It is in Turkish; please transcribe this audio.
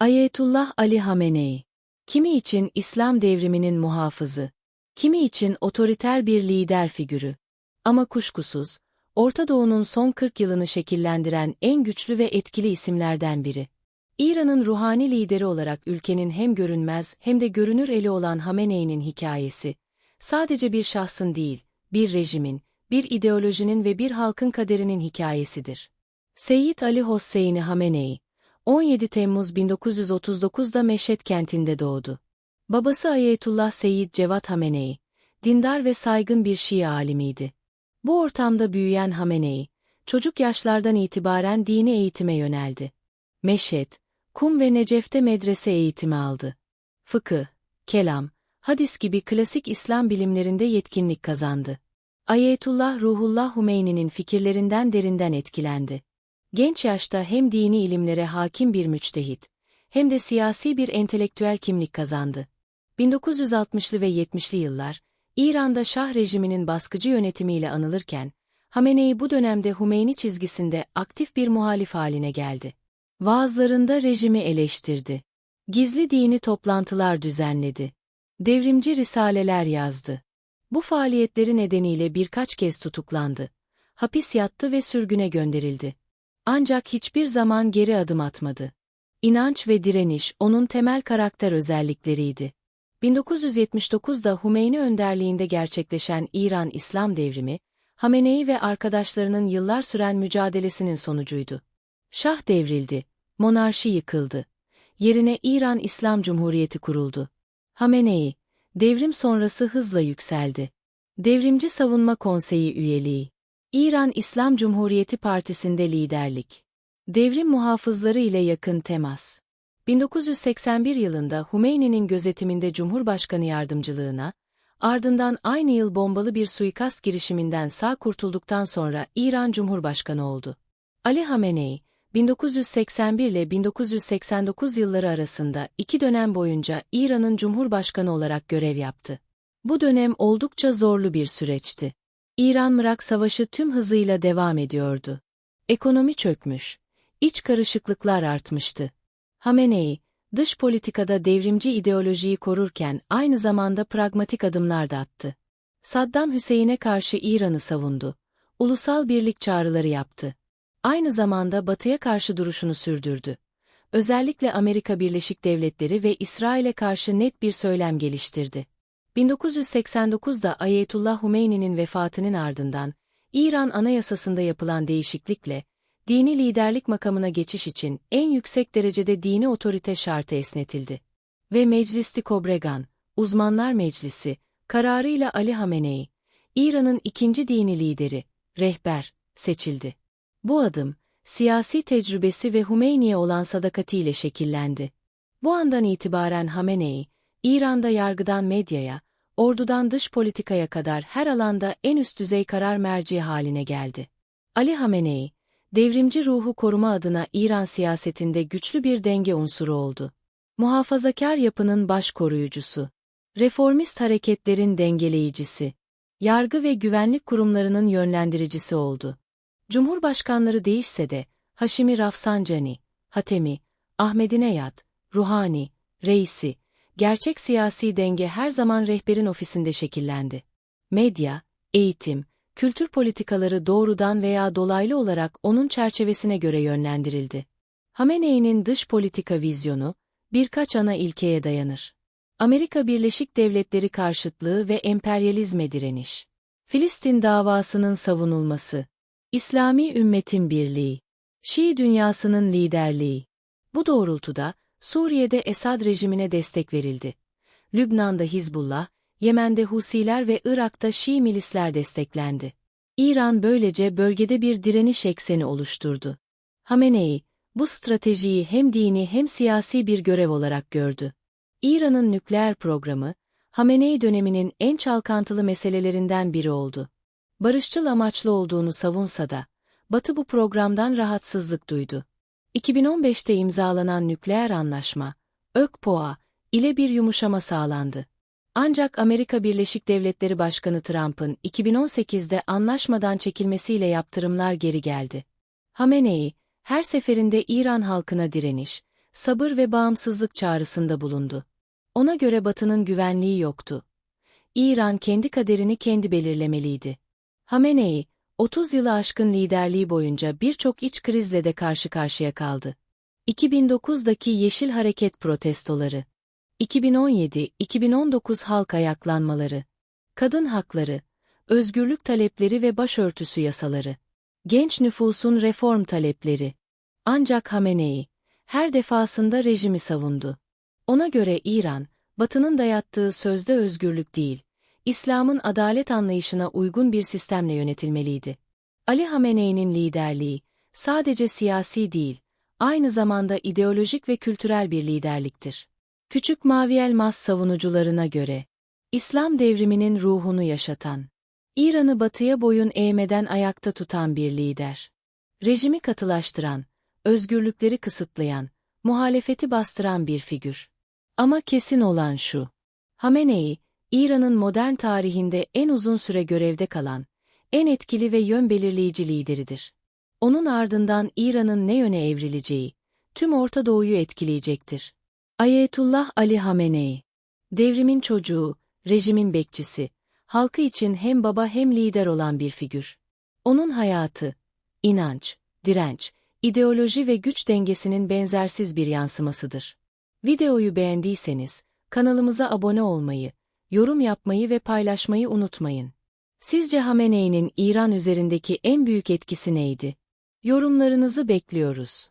Ayetullah Ali Hamenei. Kimi için İslam devriminin muhafızı, kimi için otoriter bir lider figürü. Ama kuşkusuz, Orta Doğu'nun son 40 yılını şekillendiren en güçlü ve etkili isimlerden biri. İran'ın ruhani lideri olarak ülkenin hem görünmez hem de görünür eli olan Hamenei'nin hikayesi, sadece bir şahsın değil, bir rejimin, bir ideolojinin ve bir halkın kaderinin hikayesidir. Seyyid Ali Hosseini Hamenei, 17 Temmuz 1939'da Meşhed kentinde doğdu. Babası Ayetullah Seyyid Cevat Hamenei, dindar ve saygın bir Şii alimiydi. Bu ortamda büyüyen Hamenei, çocuk yaşlardan itibaren dini eğitime yöneldi. Meşhed, Kum ve Necef'te medrese eğitimi aldı. Fıkıh, kelam, hadis gibi klasik İslam bilimlerinde yetkinlik kazandı. Ayetullah Ruhullah Hümeyni'nin fikirlerinden derinden etkilendi. Genç yaşta hem dini ilimlere hakim bir müçtehit, hem de siyasi bir entelektüel kimlik kazandı. 1960'lı ve 70'li yıllar, İran'da Şah rejiminin baskıcı yönetimiyle anılırken, Hamenei bu dönemde Hümeyni çizgisinde aktif bir muhalif haline geldi. Vaazlarında rejimi eleştirdi. Gizli dini toplantılar düzenledi. Devrimci risaleler yazdı. Bu faaliyetleri nedeniyle birkaç kez tutuklandı. Hapis yattı ve sürgüne gönderildi. Ancak hiçbir zaman geri adım atmadı. İnanç ve direniş onun temel karakter özellikleriydi. 1979'da Hümeyni önderliğinde gerçekleşen İran İslam devrimi, Hamenei ve arkadaşlarının yıllar süren mücadelesinin sonucuydu. Şah devrildi, monarşi yıkıldı. Yerine İran İslam Cumhuriyeti kuruldu. Hamenei, devrim sonrası hızla yükseldi. Devrimci Savunma Konseyi üyeliği, İran İslam Cumhuriyeti Partisi'nde liderlik, devrim muhafızları ile yakın temas. 1981 yılında Hümeyni'nin gözetiminde Cumhurbaşkanı yardımcılığına, ardından aynı yıl bombalı bir suikast girişiminden sağ kurtulduktan sonra İran Cumhurbaşkanı oldu. Ali Hamenei, 1981 ile 1989 yılları arasında iki dönem boyunca İran'ın Cumhurbaşkanı olarak görev yaptı. Bu dönem oldukça zorlu bir süreçti. İran-Mırak Savaşı tüm hızıyla devam ediyordu. Ekonomi çökmüş, iç karışıklıklar artmıştı. Hamenei, dış politikada devrimci ideolojiyi korurken aynı zamanda pragmatik adımlar da attı. Saddam Hüseyin'e karşı İran'ı savundu. Ulusal birlik çağrıları yaptı. Aynı zamanda Batı'ya karşı duruşunu sürdürdü. Özellikle Amerika Birleşik Devletleri ve İsrail'e karşı net bir söylem geliştirdi. 1989'da Ayetullah Hümeyni'nin vefatının ardından, İran Anayasası'nda yapılan değişiklikle, dini liderlik makamına geçiş için en yüksek derecede dini otorite şartı esnetildi. Ve Meclis-i Kobregan, Uzmanlar Meclisi, kararıyla Ali Hamenei, İran'ın ikinci dini lideri, rehber, seçildi. Bu adım, siyasi tecrübesi ve Hümeyni'ye olan sadakatiyle şekillendi. Bu andan itibaren Hamenei, İran'da yargıdan medyaya, ordudan dış politikaya kadar her alanda en üst düzey karar merci haline geldi. Ali Hamenei, devrimci ruhu koruma adına İran siyasetinde güçlü bir denge unsuru oldu. Muhafazakar yapının baş koruyucusu, reformist hareketlerin dengeleyicisi, yargı ve güvenlik kurumlarının yönlendiricisi oldu. Cumhurbaşkanları değişse de, Haşimi Rafsanjani, Hatemi, Ahmedinejad, Ruhani, Reisi, gerçek siyasi denge her zaman rehberin ofisinde şekillendi. Medya, eğitim, kültür politikaları doğrudan veya dolaylı olarak onun çerçevesine göre yönlendirildi. Hamenei'nin dış politika vizyonu, birkaç ana ilkeye dayanır. Amerika Birleşik Devletleri karşıtlığı ve emperyalizme direniş. Filistin davasının savunulması. İslami ümmetin birliği. Şii dünyasının liderliği. Bu doğrultuda, Suriye'de Esad rejimine destek verildi. Lübnan'da Hizbullah, Yemen'de Husiler ve Irak'ta Şii milisler desteklendi. İran böylece bölgede bir direniş ekseni oluşturdu. Hamenei, bu stratejiyi hem dini hem siyasi bir görev olarak gördü. İran'ın nükleer programı, Hamenei döneminin en çalkantılı meselelerinden biri oldu. Barışçıl amaçlı olduğunu savunsa da, Batı bu programdan rahatsızlık duydu. 2015'te imzalanan nükleer anlaşma, ÖKPOA ile bir yumuşama sağlandı. Ancak Amerika Birleşik Devletleri Başkanı Trump'ın 2018'de anlaşmadan çekilmesiyle yaptırımlar geri geldi. Hamenei, her seferinde İran halkına direniş, sabır ve bağımsızlık çağrısında bulundu. Ona göre Batı'nın güvenliği yoktu. İran kendi kaderini kendi belirlemeliydi. Hamenei, 30 yılı aşkın liderliği boyunca birçok iç krizle de karşı karşıya kaldı. 2009'daki Yeşil Hareket protestoları, 2017-2019 halk ayaklanmaları, kadın hakları, özgürlük talepleri ve başörtüsü yasaları, genç nüfusun reform talepleri. Ancak Hamenei, her defasında rejimi savundu. Ona göre İran, Batı'nın dayattığı sözde özgürlük değil, İslam'ın adalet anlayışına uygun bir sistemle yönetilmeliydi. Ali Hamenei'nin liderliği, sadece siyasi değil, aynı zamanda ideolojik ve kültürel bir liderliktir. Küçük Mavi Elmas savunucularına göre, İslam devriminin ruhunu yaşatan, İran'ı batıya boyun eğmeden ayakta tutan bir lider. Rejimi katılaştıran, özgürlükleri kısıtlayan, muhalefeti bastıran bir figür. Ama kesin olan şu. Hamenei, İran'ın modern tarihinde en uzun süre görevde kalan, en etkili ve yön belirleyici lideridir. Onun ardından İran'ın ne yöne evrileceği, tüm Orta Doğu'yu etkileyecektir. Ayetullah Ali Hamenei, devrimin çocuğu, rejimin bekçisi, halkı için hem baba hem lider olan bir figür. Onun hayatı, inanç, direnç, ideoloji ve güç dengesinin benzersiz bir yansımasıdır. Videoyu beğendiyseniz, kanalımıza abone olmayı, yorum yapmayı ve paylaşmayı unutmayın. Sizce Hamenei'nin İran üzerindeki en büyük etkisi neydi? Yorumlarınızı bekliyoruz.